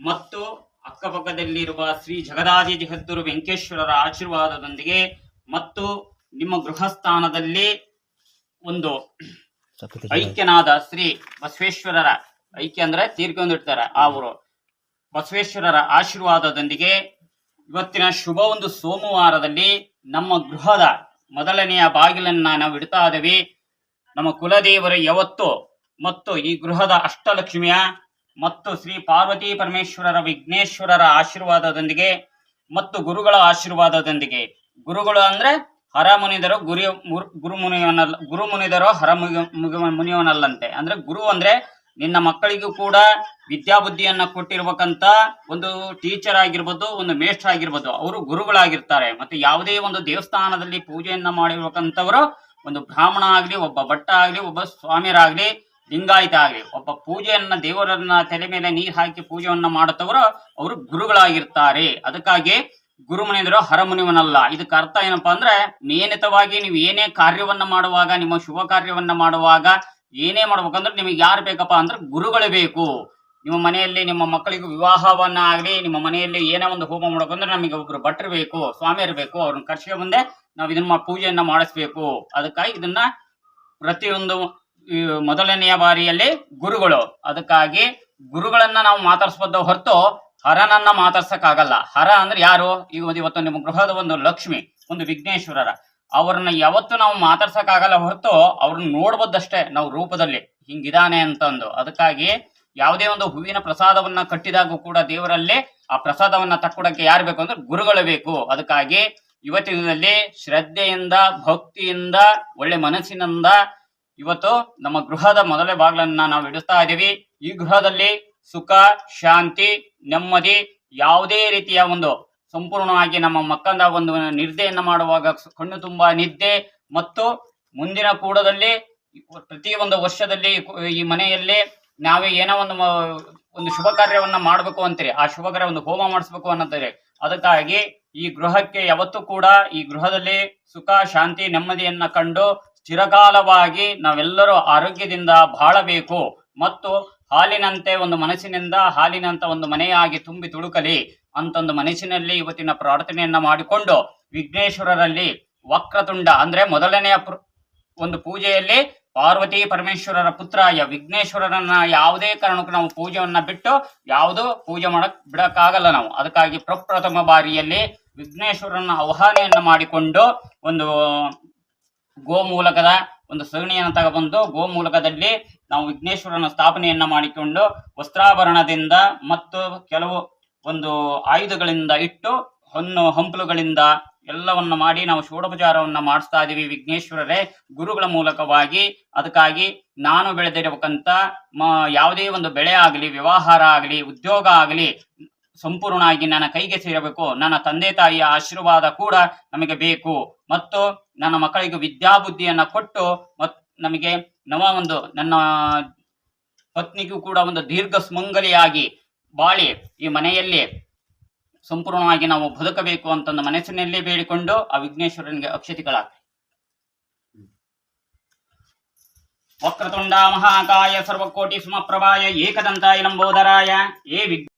ಮತ್ತು ಅಕ್ಕಪಕ್ಕದಲ್ಲಿರುವ ಶ್ರೀ ಜಗದಾದಿ ಜಗದ್ಗುರು ವೆಂಕಟೇಶ್ವರರ ಆಶೀರ್ವಾದದೊಂದಿಗೆ ಮತ್ತು ನಿಮ್ಮ ಗೃಹಸ್ಥಾನದಲ್ಲಿ ಒಂದು ಐಕ್ಯನಾದ ಶ್ರೀ ಬಸವೇಶ್ವರರ ಐಕ್ಯ ಅಂದ್ರೆ ತೀರ್ಕೊಂಡಿರ್ತಾರೆ ಅವರು ಬಸವೇಶ್ವರರ ಆಶೀರ್ವಾದದೊಂದಿಗೆ ಇವತ್ತಿನ ಶುಭ ಒಂದು ಸೋಮವಾರದಲ್ಲಿ ನಮ್ಮ ಗೃಹದ ಮೊದಲನೆಯ ಬಾಗಿಲನ್ನ ನಾವು ಇಡ್ತಾ ಇದ್ದೀವಿ. ನಮ್ಮ ಕುಲದೇವರು ಯಾವತ್ತು ಮತ್ತು ಈ ಗೃಹದ ಅಷ್ಟಲಕ್ಷ್ಮಿಯ ಮತ್ತು ಶ್ರೀ ಪಾರ್ವತಿ ಪರಮೇಶ್ವರರ ವಿಘ್ನೇಶ್ವರರ ಆಶೀರ್ವಾದದೊಂದಿಗೆ ಮತ್ತು ಗುರುಗಳ ಆಶೀರ್ವಾದದೊಂದಿಗೆ. ಗುರುಗಳು ಅಂದ್ರೆ ಹರ ಮುನಿದರು, ಗುರಿ ಗುರು ಮುನಿಯವನಲ್ಲ ಗುರು ಮುನಿದರು, ಹರ ಮುನಿಯವನಲ್ಲಂತೆ. ಅಂದ್ರೆ ಗುರು ಅಂದ್ರೆ ನಿನ್ನ ಮಕ್ಕಳಿಗೂ ಕೂಡ ವಿದ್ಯಾಬುದ್ಧಿಯನ್ನ ಕೊಟ್ಟಿರ್ಬೇಕಂತ ಒಂದು ಟೀಚರ್ ಆಗಿರ್ಬೋದು, ಒಂದು ಮೇಷ್ಟ್ರ ಆಗಿರ್ಬೋದು, ಅವರು ಗುರುಗಳಾಗಿರ್ತಾರೆ. ಮತ್ತೆ ಯಾವುದೇ ಒಂದು ದೇವಸ್ಥಾನದಲ್ಲಿ ಪೂಜೆಯನ್ನ ಮಾಡಿರ್ಬೇಕಂತವರು ಒಂದು ಬ್ರಾಹ್ಮಣ ಆಗ್ಲಿ, ಒಬ್ಬ ಭಟ್ಟ ಆಗ್ಲಿ, ಒಬ್ಬ ಸ್ವಾಮಿಯರಾಗ್ಲಿ, ಲಿಂಗಾಯಿತ ಆಗ್ಲಿ ಪೂಜೆಯನ್ನ ದೇವರನ್ನ ತಲೆ ಮೇಲೆ ನೀರು ಹಾಕಿ ಪೂಜೆಯನ್ನ ಮಾಡುತ್ತವರು ಅವರು ಗುರುಗಳಾಗಿರ್ತಾರೆ. ಅದಕ್ಕಾಗಿ ಗುರುಮನಿದರು ಹರಮುನಿವನಲ್ಲ. ಇದಕ್ಕೆ ಅರ್ಥ ಏನಪ್ಪಾ ಅಂದ್ರೆ, ನಿಯಮಿತವಾಗಿ ನೀವು ಏನೇ ಕಾರ್ಯವನ್ನ ಮಾಡುವಾಗ, ನಿಮ್ಮ ಶುಭ ಕಾರ್ಯವನ್ನ ಮಾಡುವಾಗ ಏನೇ ಮಾಡ್ಬೇಕಂದ್ರೆ ನಿಮಗೆ ಯಾರು ಬೇಕಪ್ಪ ಅಂದ್ರೆ ಗುರುಗಳು ಬೇಕು. ನಿಮ್ಮ ಮನೆಯಲ್ಲಿ ನಿಮ್ಮ ಮಕ್ಕಳಿಗೆ ವಿವಾಹವನ್ನ ಆಗ್ಲಿ, ನಿಮ್ಮ ಮನೆಯಲ್ಲಿ ಏನೇ ಒಂದು ಹೋಮ ಮಾಡ್ಬೇಕಂದ್ರೆ ನಮಗೆ ಒಬ್ರು ಭಟ್ರು ಬೇಕು ಸ್ವಾಮಿ ಇರಬೇಕು ಅವ್ರನ್ನ ಕರ್ಸಿಯ ಮುಂದೆ ನಾವು ಇದನ್ನ ಪೂಜೆಯನ್ನ ಮಾಡಿಸ್ಬೇಕು. ಅದಕ್ಕಾಗಿ ಇದನ್ನ ಪ್ರತಿಯೊಂದು ಮೊದಲನೆಯ ಬಾರಿಯಲ್ಲಿ ಗುರುಗಳು. ಅದಕ್ಕಾಗಿ ಗುರುಗಳನ್ನ ನಾವು ಮಾತಾಡ್ಸ್ಬೋದ ಹೊರತು ಹರನನ್ನ ಮಾತಾಡ್ಸಕ್ಕಾಗಲ್ಲ. ಹರ ಅಂದ್ರೆ ಯಾರು? ಈಗ ಇವತ್ತು ನಿಮ್ಮ ಗೃಹದ ಒಂದು ಲಕ್ಷ್ಮಿ, ಒಂದು ವಿಘ್ನೇಶ್ವರರ. ಅವ್ರನ್ನ ಯಾವತ್ತು ನಾವು ಮಾತಾಡ್ಸಕ್ಕಾಗಲ್ಲ ಹೊರತು ಅವ್ರನ್ನ ನೋಡ್ಬೋದಷ್ಟೇ ನಾವು ರೂಪದಲ್ಲಿ. ಹಿಂಗಿದಾನೆ ಅಂತಂದು. ಅದಕ್ಕಾಗಿ ಯಾವುದೇ ಒಂದು ಹೂವಿನ ಪ್ರಸಾದವನ್ನ ಕಟ್ಟಿದಾಗೂ ಕೂಡ ದೇವರಲ್ಲಿ ಆ ಪ್ರಸಾದವನ್ನ ತಕ್ಕೊಡಕ್ಕೆ ಯಾರು ಬೇಕು ಅಂದ್ರೆ ಗುರುಗಳು ಬೇಕು. ಅದಕ್ಕಾಗಿ ಇವತ್ತಿನಲ್ಲಿ ಶ್ರದ್ಧೆಯಿಂದ, ಭಕ್ತಿಯಿಂದ, ಒಳ್ಳೆ ಮನಸ್ಸಿನಿಂದ ಇವತ್ತು ನಮ್ಮ ಗೃಹದ ಮೊದಲೇ ಬಾಗಿಲನ್ನ ನಾವು ಇಡಿಸ್ತಾ ಇದ್ದೀವಿ. ಈ ಗೃಹದಲ್ಲಿ ಸುಖ, ಶಾಂತಿ, ನೆಮ್ಮದಿ ಯಾವುದೇ ರೀತಿಯ ಒಂದು ಸಂಪೂರ್ಣವಾಗಿ ನಮ್ಮ ಮಕ್ಕಳ ಒಂದು ನಿದ್ದೆಯನ್ನು ಮಾಡುವಾಗ ಕಣ್ಣು ತುಂಬಾ ನಿದ್ದೆ ಮತ್ತು ಮುಂದಿನ ಕೂಡದಲ್ಲಿ ಪ್ರತಿ ಒಂದು ವರ್ಷದಲ್ಲಿ ಈ ಮನೆಯಲ್ಲಿ ನಾವೇ ಏನೋ ಒಂದು ಒಂದು ಶುಭ ಕಾರ್ಯವನ್ನ ಮಾಡಬೇಕು ಅಂತೀರಿ. ಆ ಶುಭ ಕಾರ್ಯ ಒಂದು ಹೋಮ ಮಾಡಿಸ್ಬೇಕು ಅನ್ನತ್ತಾರೆ ಅದಕ್ಕಾಗಿ ಈ ಗೃಹಕ್ಕೆ ಯಾವತ್ತೂ ಕೂಡ ಈ ಗೃಹದಲ್ಲಿ ಸುಖ, ಶಾಂತಿ, ನೆಮ್ಮದಿಯನ್ನ ಕಂಡು ಚಿರಕಾಲವಾಗಿ ನಾವೆಲ್ಲರೂ ಆರೋಗ್ಯದಿಂದ ಬಾಳಬೇಕು ಮತ್ತು ಹಾಲಿನಂತೆ ಒಂದು ಮನಸ್ಸಿನಿಂದ ಹಾಲಿನಂತ ಒಂದು ಮನೆಯಾಗಿ ತುಂಬಿ ತುಳುಕಲಿ ಅಂತೊಂದು ಮನಸ್ಸಿನಲ್ಲಿ ಇವತ್ತಿನ ಪ್ರಾರ್ಥನೆಯನ್ನ ಮಾಡಿಕೊಂಡು ವಿಘ್ನೇಶ್ವರರಲ್ಲಿ ವಕ್ರತುಂಡ ಅಂದ್ರೆ ಮೊದಲನೆಯ ಒಂದು ಪೂಜೆಯಲ್ಲಿ ಪಾರ್ವತಿ ಪರಮೇಶ್ವರರ ಪುತ್ರಾಯ ವಿಘ್ನೇಶ್ವರರನ್ನ ಯಾವುದೇ ಕಾರಣಕ್ಕೂ ನಾವು ಪೂಜೆಯನ್ನ ಬಿಟ್ಟು ಯಾವುದು ಪೂಜೆ ಮಾಡಕ್ ಬಿಡಕ್ಕಾಗಲ್ಲ ನಾವು. ಅದಕ್ಕಾಗಿ ಪ್ರಪ್ರಥಮ ಬಾರಿಯಲ್ಲಿ ವಿಘ್ನೇಶ್ವರನ ಆಹ್ವಾನೆಯನ್ನ ಮಾಡಿಕೊಂಡು ಒಂದು ಗೋಮೂಲಕದ ಒಂದು ಸಗಣಿಯನ್ನು ತಗೊಬಂದು ಗೋಮೂಲಕದಲ್ಲಿ ನಾವು ವಿಘ್ನೇಶ್ವರನ ಸ್ಥಾಪನೆಯನ್ನ ಮಾಡಿಕೊಂಡು ವಸ್ತ್ರಾಭರಣದಿಂದ ಮತ್ತು ಕೆಲವು ಒಂದು ಆಯುಧಗಳಿಂದ ಇಟ್ಟು ಹೊನ್ನು ಹಂಪಲುಗಳಿಂದ ಎಲ್ಲವನ್ನ ಮಾಡಿ ನಾವು ಷೋಡೋಪಚಾರವನ್ನ ಮಾಡಿಸ್ತಾ ಇದೀವಿ ವಿಘ್ನೇಶ್ವರರೇ. ಗುರುಗಳ ಮೂಲಕವಾಗಿ ಅದಕ್ಕಾಗಿ ನಾನು ಬೆಳೆದಿರಬೇಕಂತ ಯಾವುದೇ ಒಂದು ಬೆಳೆ ಆಗಲಿ, ವ್ಯವಹಾರ ಆಗಲಿ, ಉದ್ಯೋಗ ಆಗಲಿ ಸಂಪೂರ್ಣವಾಗಿ ನನ್ನ ಕೈಗೆ ಸೇರಬೇಕು. ನನ್ನ ತಂದೆ ತಾಯಿಯ ಆಶೀರ್ವಾದ ಕೂಡ ನಮಗೆ ಬೇಕು. ಮತ್ತು ನನ್ನ ಮಕ್ಕಳಿಗೆ ವಿದ್ಯಾಬುದ್ಧಿಯನ್ನ ಕೊಟ್ಟು ಮತ್ ನಮಗೆ ನವ ಒಂದು ನನ್ನ ಪತ್ನಿಗೂ ಕೂಡ ಒಂದು ದೀರ್ಘ ಸುಮಂಗಲಿಯಾಗಿ ಬಾಳಿ ಈ ಮನೆಯಲ್ಲಿ ಸಂಪೂರ್ಣವಾಗಿ ನಾವು ಬದುಕಬೇಕು ಅಂತ ಒಂದು ಮನಸ್ಸಿನಲ್ಲಿ ಬೇಡಿಕೊಂಡು ಆ ವಿಘ್ನೇಶ್ವರನಿಗೆ ಅಕ್ಷತಿಗಳಾಗ್ತವೆ ವಕ್ರತುಂಡ ಮಹಾಕಾಯ ಸರ್ವಕೋಟಿ ಸುಮಪ್ರಭಾಯ ಏಕದಂತಾಯ ನಂಬೋದರಾಯ. ಏ